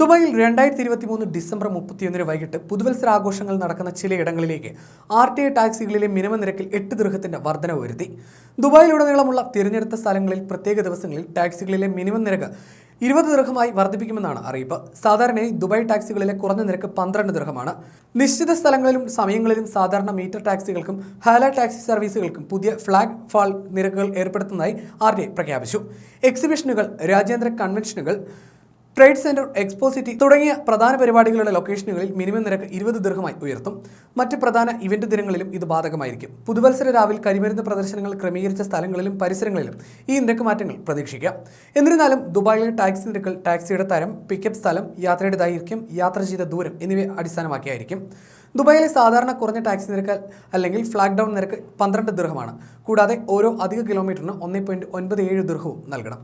ദുബായിൽ രണ്ടായിരത്തി ഇരുപത്തി മൂന്ന് ഡിസംബർ മുപ്പത്തിയൊന്നിന് വൈകിട്ട് പുതുവത്സര ആഘോഷങ്ങൾ നടക്കുന്ന ചിലയിടങ്ങളിലേക്ക് ആർ ടി ഐ ടാക്സികളിലെ മിനിമം നിരക്കിൽ എട്ട് ദീർഘത്തിന്റെ വർധനവ് വരുത്തി. ദുബായിലുടനീളമുള്ള തിരഞ്ഞെടുത്ത സ്ഥലങ്ങളിൽ പ്രത്യേക ദിവസങ്ങളിൽ ടാക്സികളിലെ മിനിമം നിരക്ക് ഇരുപത് ദീർഘമായി വർദ്ധിപ്പിക്കുമെന്നാണ് അറിയിപ്പ്. സാധാരണയായി ദുബായ് ടാക്സികളിലെ കുറഞ്ഞ നിരക്ക് പന്ത്രണ്ട് ദീർഘമാണ് നിശ്ചിത സ്ഥലങ്ങളിലും സമയങ്ങളിലും സാധാരണ മീറ്റർ ടാക്സികൾക്കും ഹാല ടാക്സി സർവീസുകൾക്കും പുതിയ ഫ്ലാഗ് ഫാൾ നിരക്കുകൾ ഏർപ്പെടുത്തുന്നതായി ആർ പ്രഖ്യാപിച്ചു. എക്സിബിഷനുകൾ രാജ്യാന്തര കൺവെൻഷനുകൾ ട്രേഡ് സെന്റർ എക്സ്പോ സിറ്റി തുടങ്ങിയ പ്രധാന പരിപാടികളുടെ ലൊക്കേഷനുകളിൽ മിനിമം നിരക്ക് ഇരുപത് ദീർഘമായി ഉയർത്തും. മറ്റ് പ്രധാന ഇവന്റ് ദിനങ്ങളിലും ഇത് ബാധകമായിരിക്കും. പുതുവത്സര രാവിൽ കരിമരുന്ന് പ്രദർശനങ്ങൾ ക്രമീകരിച്ച സ്ഥലങ്ങളിലും പരിസരങ്ങളിലും ഈ നിരക്ക് മാറ്റങ്ങൾ പ്രതീക്ഷിക്കാം. എന്നിരുന്നാലും ദുബായിലെ ടാക്സി നിരക്കൾ ടാക്സിയുടെ തരം പിക്കപ്പ് സ്ഥലം യാത്രയുടെ ദൈർഘ്യം യാത്ര ചെയ്ത ദൂരം എന്നിവയെ അടിസ്ഥാനമാക്കിയായിരിക്കും. ദുബായിലെ സാധാരണ കുറഞ്ഞ ടാക്സി നിരക്ക് അല്ലെങ്കിൽ ഫ്ലാഗ് ഡൗൺ നിരക്ക് പന്ത്രണ്ട് ദീർഘമാണ്. കൂടാതെ ഓരോ അധിക കിലോമീറ്ററിന് ഒന്നേ പോയിന്റ് ഒൻപത് ഏഴ് ദീർഘവും നൽകണം.